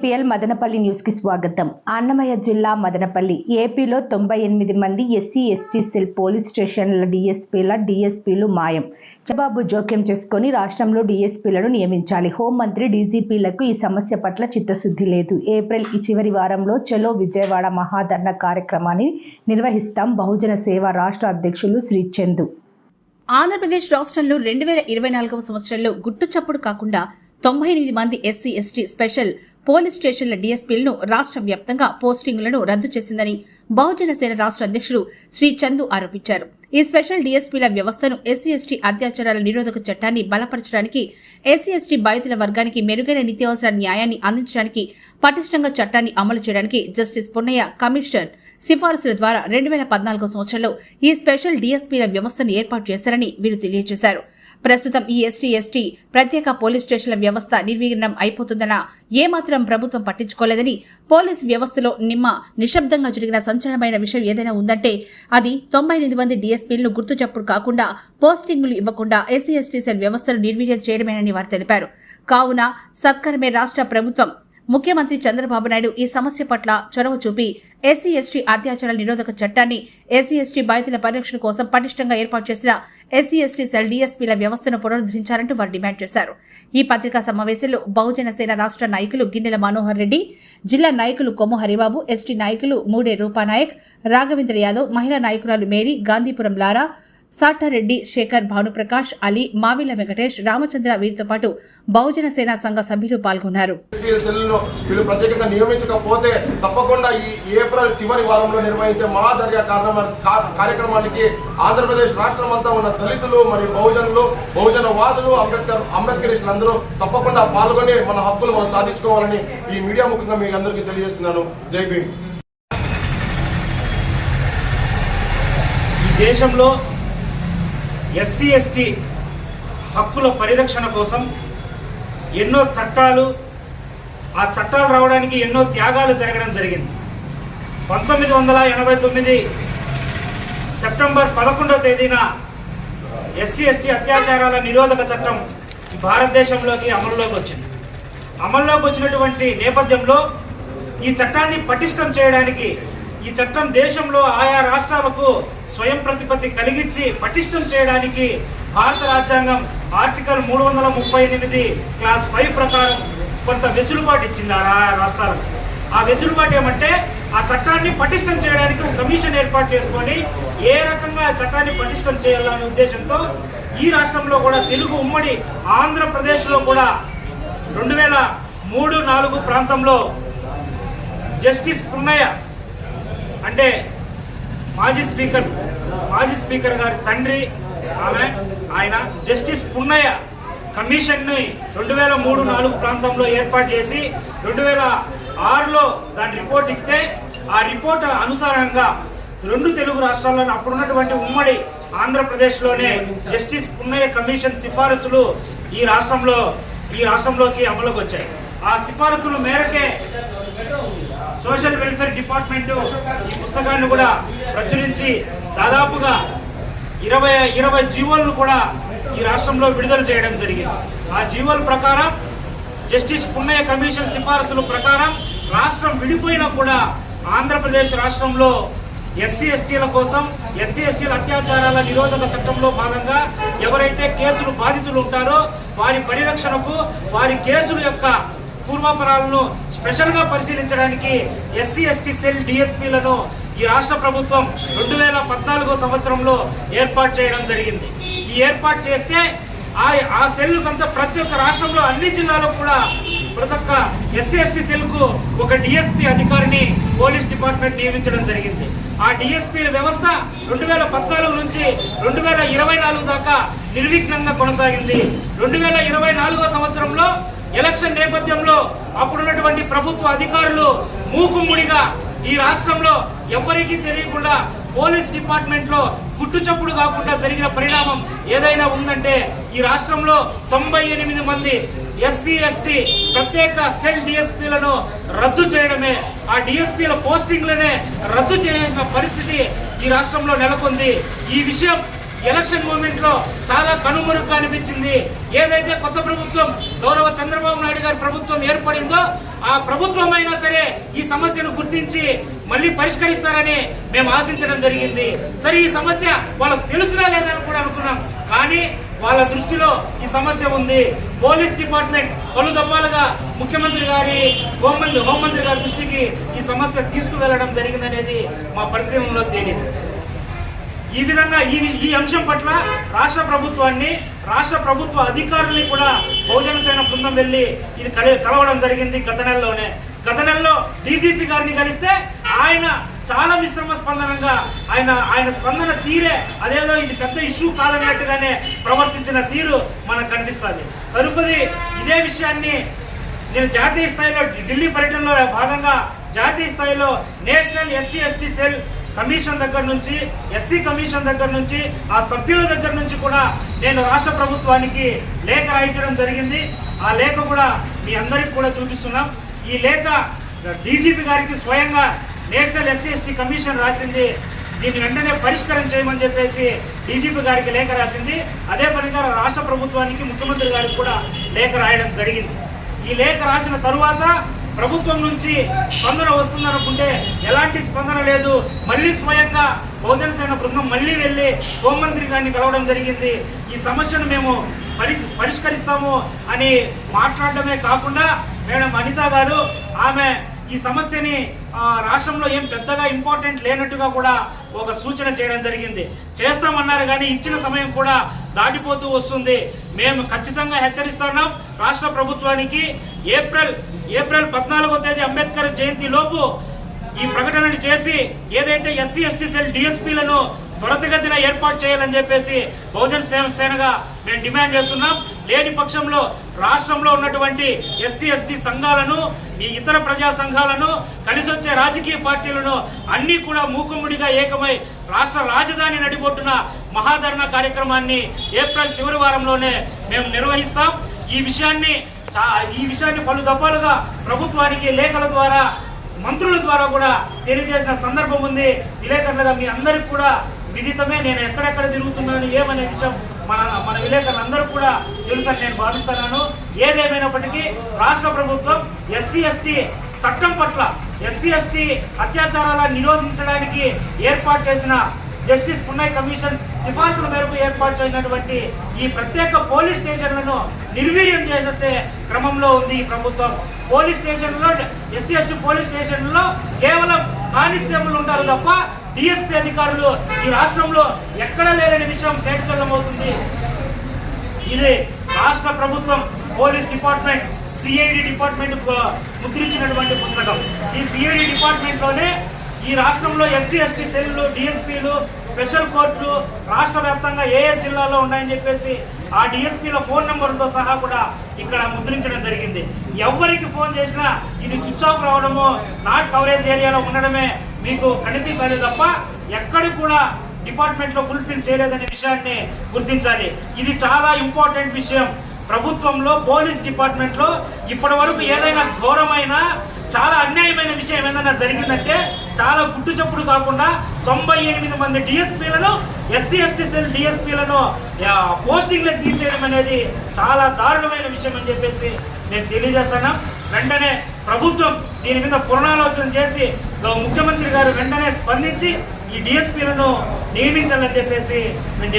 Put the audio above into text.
APL Madanapalle న్యూస్కి స్వాగతం. అన్నమయ్య జిల్లా మదనపల్లి ఏపీలో తొంభై ఎనిమిది మంది ఎస్సీ ఎస్టీ సెల్ పోలీస్ స్టేషన్ల డిఎస్పీల డిఎస్పీలు మాయం. చబాబు జోక్యం చేసుకొని రాష్ట్రంలో డిఎస్పీలను నియమించాలి. హోంమంత్రి డీజీపీలకు ఈ సమస్య పట్ల చిత్తశుద్ధి లేదు. ఏప్రిల్ ఈ చివరి వారంలో చలో విజయవాడ మహాధర్ణ కార్యక్రమాన్ని నిర్వహిస్తాం బహుజన సేవ రాష్ట్ర అధ్యక్షులు శ్రీ చందు. ఆంధ్రప్రదేశ్ రాష్ట్రంలో రెండు వేల ఇరవై నాలుగవ సంవత్సరంలో గుట్టు చప్పుడు కాకుండా తొంభై ఎనిమిది మంది ఎస్సీ ఎస్టీ స్పెషల్ పోలీస్ స్టేషన్ల డీఎస్పీలను రాష్ట్ర వ్యాప్తంగా పోస్టింగులను రద్దు చేసిందని బహుజన సేన రాష్ట్ర అధ్యక్షుడు శ్రీ చందు ఆరోపించారు. ఈ స్పెషల్ డీఎస్పీల వ్యవస్థను ఎస్సీ ఎస్టీ అత్యాచారాల నిరోధక చట్టాన్ని బలపరచడానికి ఎస్సీ ఎస్టీ బాధితుల వర్గానికి మెరుగైన నిత్యావసర న్యాయాన్ని అందించడానికి పటిష్టంగా చట్టాన్ని అమలు చేయడానికి జస్టిస్ పున్నయ్య కమిషన్ సిఫారసుల ద్వారా రెండు వేల పద్నాలుగో సంవత్సరంలో ఈ స్పెషల్ డీఎస్పీల వ్యవస్థను ఏర్పాటు చేశారని వీరు తెలియజేశారు. ప్రస్తుతం ఈ ఎస్టీ ఎస్టీ ప్రత్యేక పోలీస్ స్టేషన్ల వ్యవస్థ నిర్వీర్ణం అయిపోతుందన్న ఏమాత్రం ప్రభుత్వం పట్టించుకోలేదని పోలీస్ వ్యవస్థలో నిమ్మ నిశ్శబ్దంగా జరిగిన సంచలనమైన విషయం ఏదైనా ఉందంటే అది తొంభై ఎనిమిది మంది డీఎస్పీలను గుర్తు చప్పుడు కాకుండా పోస్టింగులు ఇవ్వకుండా ఎస్సీ ఎస్టీ సెల్ వ్యవస్థను నిర్వీర్యం చేయడమేనని వారు తెలిపారు. కావున సత్కరమే రాష్ట్ర ప్రభుత్వం ముఖ్యమంత్రి చంద్రబాబు నాయుడు ఈ సమస్య పట్ల చొరవ చూపి ఎస్సీ ఎస్టీ అత్యాచారాల నిరోధక చట్టాన్ని ఎస్సీ ఎస్టీ బాధితుల పరిరక్షణ కోసం పటిష్టంగా ఏర్పాటు చేసిన ఎస్సీ ఎస్టీ సెల్ డీఎస్పీల వ్యవస్థను పునరుద్ధరించాలంటూ వారు డిమాండ్ చేశారు. ఈ పత్రికా సమావేశంలో బహుజన సేన రాష్ట్ర నాయకులు గిన్నెల మనోహర్ రెడ్డి జిల్లా నాయకులు కొమ్ము హరిబాబు ఎస్టీ నాయకులు మూడే రూపానాయక్ రాఘవేంద్ర యాదవ్ మహిళా నాయకురాలు మేరీ గాంధీపురం లారా సాటారెడ్డి శేఖర్ భానుప్రకాష్ అలీ మావిల వెంకటేష్ రామచంద్ర వీరితో పాటు బహుజన సేనా సంఘ సభ్యులు పాల్గొన్నారు. ప్రత్యేకంగా నియమించకపోతే తప్పకుండా ఈ ఏప్రిల్ చివరి వారంలో నిర్వహించే కా- కార్యక్రమానికి ఆంధ్రప్రదేశ్ రాష్ట్రం అంతా ఉన్న దళితులు మరియు బహుజనులు బహుజన వాదులు అంబేద్కర్ అంబేద్కరిస్టులు అందరూ తప్పకుండా పాల్గొని మన హక్కులు మనం సాధించుకోవాలని ఈ మీడియా ముఖంగా మీకు అందరికీ తెలియజేస్తున్నాను. జై భీమ్. ఈ దేశంలో ఎస్సీ ఎస్టీ హక్కుల పరిరక్షణ కోసం ఎన్నో చట్టాలు ఆ చట్టాలు రావడానికి ఎన్నో త్యాగాలు జరగడం జరిగింది. పంతొమ్మిది వందల ఎనభై తొమ్మిది సెప్టెంబర్ పదకొండవ తేదీన ఎస్సీ ఎస్టీ అత్యాచారాల నిరోధక చట్టం భారతదేశంలోకి అమల్లోకి వచ్చింది. అమల్లోకి వచ్చినటువంటి నేపథ్యంలో ఈ చట్టాన్ని పటిష్టం చేయడానికి ఈ చట్టం దేశంలో ఆయా రాష్ట్రాలకు స్వయం ప్రతిపత్తి కలిగించి పటిష్టం చేయడానికి భారత రాజ్యాంగం ఆర్టికల్ మూడు వందల ముప్పై ఎనిమిది క్లాస్ ఫైవ్ ప్రకారం కొంత వెసులుబాటు ఇచ్చింది ఆ రాష్ట్రాలకు. ఆ వెసులుబాటు ఏమంటే ఆ చట్టాన్ని పటిష్టం చేయడానికి ఒక కమిషన్ ఏర్పాటు చేసుకొని ఏ రకంగా ఆ చట్టాన్ని పటిష్టం చేయాలనే ఉద్దేశంతో ఈ రాష్ట్రంలో కూడా తెలుగు ఉమ్మడి ఆంధ్రప్రదేశ్లో కూడా రెండు వేల మూడు నాలుగు ప్రాంతంలో జస్టిస్ పున్నయ్య అంటే మాజీ స్పీకర్ మాజీ స్పీకర్ గారి తండ్రి ఆమె ఆయన జస్టిస్ పున్నయ్య కమిషన్ని రెండు వేల మూడు నాలుగు ప్రాంతంలో ఏర్పాటు చేసి రెండు వేల ఆరులో దాని రిపోర్ట్ ఇస్తే ఆ రిపోర్ట్ అనుసారంగా రెండు తెలుగు రాష్ట్రాల్లోని అప్పుడున్నటువంటి ఉమ్మడి ఆంధ్రప్రదేశ్లోనే జస్టిస్ పున్నయ్య కమిషన్ సిఫారసులు ఈ రాష్ట్రంలో ఈ రాష్ట్రంలోకి అమలుకి వచ్చాయి. ఆ సిఫారసుల మేరకే సోషల్ వెల్ఫేర్ డిపార్ట్మెంటు ఈ పుస్తకాన్ని కూడా ప్రచురించి దాదాపుగా ఇరవై ఇరవై జీవోలను కూడా ఈ రాష్ట్రంలో విడుదల చేయడం జరిగింది. ఆ జీవోల ప్రకారం జస్టిస్ పున్నయ్య కమిషన్ సిఫారసుల ప్రకారం రాష్ట్రం విడిపోయినా కూడా ఆంధ్రప్రదేశ్ రాష్ట్రంలో ఎస్సీ ఎస్టీల కోసం ఎస్సీ ఎస్టీల అత్యాచారాల నిరోధక చట్టంలో భాగంగా ఎవరైతే కేసులు బాధితులు ఉంటారో వారి పరిరక్షణకు వారి కేసుల యొక్క పూర్వాపరాలను స్పెషల్గా పరిశీలించడానికి ఎస్సీ ఎస్టీ సెల్ డిఎస్పీలను ఈ రాష్ట్ర ప్రభుత్వం రెండు వేల పద్నాలుగో సంవత్సరంలో ఏర్పాటు చేయడం జరిగింది. ఈ ఏర్పాటు చేస్తే ఆ ఆ కొంత ప్రతి ఒక్క రాష్ట్రంలో అన్ని జిల్లాలో కూడా ప్రతి ఒక్క ఎస్సీ ఎస్టీ సెల్కు ఒక డిఎస్పీ అధికారిని పోలీస్ డిపార్ట్మెంట్ నియమించడం జరిగింది. ఆ డిఎస్పీల వ్యవస్థ రెండు వేల పద్నాలుగు నుంచి రెండు వేల ఇరవై నాలుగు దాకా నిర్విఘ్నంగా కొనసాగింది. రెండు వేల ఇరవై నాలుగో సంవత్సరంలో ఎలక్షన్ నేపథ్యంలో అప్పుడున్నటువంటి ప్రభుత్వ అధికారులు మూకుమ్ముడిగా ఈ రాష్ట్రంలో ఎవరికీ తెలియకుండా పోలీస్ డిపార్ట్మెంట్లో గుట్టుచప్పుడు కాకుండా జరిగిన పరిణామం ఏదైనా ఉందంటే ఈ రాష్ట్రంలో తొంభై ఎనిమిది మంది ఎస్సీ ఎస్టీ ప్రత్యేక సెల్ డిఎస్పీలను రద్దు చేయడమే ఆ డిఎస్పీల పోస్టింగ్లనే రద్దు చేసిన పరిస్థితి ఈ రాష్ట్రంలో నెలకొంది. ఈ విషయం ఎలక్షన్ మూమెంట్లో చాలా కనుమరుగ్గా అనిపించింది. ఏదైతే కొత్త ప్రభుత్వం గౌరవ చంద్రబాబు నాయుడు గారి ప్రభుత్వం ఏర్పడిందో ఆ ప్రభుత్వం అయినా సరే ఈ సమస్యను గుర్తించి మళ్ళీ పరిష్కరిస్తారని మేము ఆశించడం జరిగింది. సరే ఈ సమస్య వాళ్ళకు తెలుసునా లేదని కూడా అనుకున్నాం. కానీ వాళ్ళ దృష్టిలో ఈ సమస్య ఉంది. పోలీస్ డిపార్ట్మెంట్ పలు దఫాలుగా ముఖ్యమంత్రి గారి హోంమంత్రి హోంమంత్రి గారి దృష్టికి ఈ సమస్య తీసుకువెళ్ళడం జరిగిందనేది మా పరిశీలనలో తేలింది. ఈ విధంగా ఈ ఈ అంశం పట్ల రాష్ట్ర ప్రభుత్వాన్ని రాష్ట్ర ప్రభుత్వ అధికారుల్ని కూడా బహుజన సేన బృందం వెళ్ళి ఇది కలి కలవడం జరిగింది గత నెలలోనే. గత నెలలో డీజీపీ గారిని కలిస్తే ఆయన చాలా మిశ్రమ స్పందనంగా ఆయన ఆయన స్పందన తీరే అదేదో ఇది పెద్ద ఇష్యూ కాదన్నట్టుగానే ప్రవర్తించిన తీరు మనకు కనిపిస్తుంది. తదుపరి ఇదే విషయాన్ని నేను జాతీయ స్థాయిలో ఢిల్లీ పర్యటనలో భాగంగా జాతీయ స్థాయిలో national SC ST cell commission దగ్గర నుంచి ఎస్సీ కమిషన్ దగ్గర నుంచి ఆ సభ్యుల దగ్గర నుంచి కూడా నేను రాష్ట్ర ప్రభుత్వానికి లేఖ రాయించడం జరిగింది. ఆ లేఖ కూడా మీ అందరికి కూడా చూపిస్తున్నాం. ఈ లేఖ డీజీపీ గారికి స్వయంగా నేషనల్ ఎస్సీ ఎస్టీ కమిషన్ రాసింది. దీన్ని వెంటనే పరిష్కారం చేయమని చెప్పేసి డీజీపీ గారికి లేఖ రాసింది. అదే పనిగా రాష్ట్ర ప్రభుత్వానికి ముఖ్యమంత్రి గారికి కూడా లేఖ రాయడం జరిగింది. ఈ లేఖ రాసిన తరువాత ప్రభుత్వం నుంచి స్పందన వస్తుందనుకుంటే ఎలాంటి స్పందన లేదు. మళ్ళీ స్వయంగా బహుజన సేన బృందం మళ్ళీ వెళ్ళి హోంమంత్రి గారిని కలవడం జరిగింది. ఈ సమస్యను మేము పరి పరిష్కరిస్తాము అని మాట్లాడడమే కాకుండా మేడం అనిత గారు ఆమె ఈ సమస్యని రాష్ట్రంలో ఏం పెద్దగా ఇంపార్టెంట్ లేనట్టుగా కూడా ఒక సూచన చేయడం జరిగింది. చేస్తామన్నారు కానీ ఇచ్చిన సమయం కూడా దాటిపోతూ వస్తుంది. మేము ఖచ్చితంగా హెచ్చరిస్తున్నాం రాష్ట్ర ప్రభుత్వానికి ఏప్రిల్ ఏప్రిల్ పద్నాలుగో తేదీ అంబేద్కర్ జయంతి లోపు ఈ ప్రకటనలు చేసి ఏదైతే ఎస్సీ ఎస్టీ సెల్ డిఎస్పీలను త్వరతగతిన ఏర్పాటు చేయాలని చెప్పేసి బహుజన్ సేన సేనగా మేము డిమాండ్ చేస్తున్నాం. లేని పక్షంలో రాష్ట్రంలో ఉన్నటువంటి ఎస్సీ ఎస్టీ సంఘాలను ఈ ఇతర ప్రజా సంఘాలను కలిసి వచ్చే రాజకీయ పార్టీలను అన్నీ కూడా మూకుమ్ముడిగా ఏకమై రాష్ట్ర రాజధాని నడిబొట్టున మహాధరణ కార్యక్రమాన్ని ఏప్రిల్ చివరి వారంలోనే మేము నిర్వహిస్తాం. ఈ విషయాన్ని ఈ విషయాన్ని పలు దఫాలుగా ప్రభుత్వానికి లేఖల ద్వారా మంత్రుల ద్వారా కూడా తెలియజేసిన సందర్భం ఉంది. విలేకరులుగా మీ అందరికి కూడా విదితమే. నేను ఎక్కడెక్కడ తిరుగుతున్నాను ఏమనే విషయం మన మన విలేకరులందరూ కూడా తెలుసని నేను భావిస్తున్నాను. ఏదేమైనప్పటికీ రాష్ట్ర ప్రభుత్వం ఎస్సీ ఎస్టీ చట్టం పట్ల ఎస్సీ ఎస్టీ అత్యాచారాలను నిరోధించడానికి ఏర్పాటు చేసిన జస్టిస్ పున్నాయ్ కమిషన్ సిఫార్సుల మేరకు ఏర్పాటు చేసినటువంటి ఈ ప్రత్యేక పోలీస్ స్టేషన్లను నిర్వీర్యం చేసేసే క్రమంలో ఉంది ఈ ప్రభుత్వం. పోలీస్ స్టేషన్లో ఎస్సీ ఎస్టీ పోలీస్ స్టేషన్లో కేవలం కానిస్టేబుల్ ఉంటారు తప్ప డిఎస్పీ అధికారులు ఈ రాష్ట్రంలో ఎక్కడ లేని విషయం తేటతెల్లమవుతుంది. ఇది రాష్ట్ర ప్రభుత్వం పోలీస్ డిపార్ట్మెంట్ సిఐడి డిపార్ట్మెంట్ ముద్రించినటువంటి పుస్తకం. ఈ సిఐడి డిపార్ట్మెంట్లోనే ఈ రాష్ట్రంలో ఎస్సీ ఎస్టీ సెల్లు డిఎస్పీలు స్పెషల్ కోర్టులు రాష్ట్ర వ్యాప్తంగా ఏ ఏ జిల్లాలో ఉన్నాయని చెప్పేసి ఆ డిఎస్పీల ఫోన్ నెంబర్తో సహా కూడా ఇక్కడ ముద్రించడం జరిగింది. ఎవరికి ఫోన్ చేసినా ఇది స్విచ్ ఆఫ్ రావడము నాట్ కవరేజ్ ఏరియాలో ఉండడమే మీకు కనిపిస్తుంది తప్ప ఎక్కడికి కూడా డిపార్ట్మెంట్లో ఫుల్ఫిల్ చేయలేదనే విషయాన్ని గుర్తించాలి. ఇది చాలా ఇంపార్టెంట్ విషయం. ప్రభుత్వంలో పోలీస్ డిపార్ట్మెంట్లో ఇప్పటి వరకు ఏదైనా ఘోరమైన చాలా అన్యాయమైన విషయం ఏమైనా జరిగిందంటే చాలా గుట్టు చప్పుడు కాకుండా తొంభై ఎనిమిది మంది డిఎస్పీలను ఎస్సీ ఎస్టీ సెల్ డిఎస్పీలను పోస్టింగ్లకు తీసేయడం అనేది చాలా దారుణమైన విషయం అని చెప్పేసి నేను తెలియజేస్తాను. వెంటనే ప్రభుత్వం దీని మీద పునరాలోచన చేసి ముఖ్యమంత్రి గారు వెంటనే స్పందించి ఈ డిఎస్పీలను నియమించాలని చెప్పేసి మేము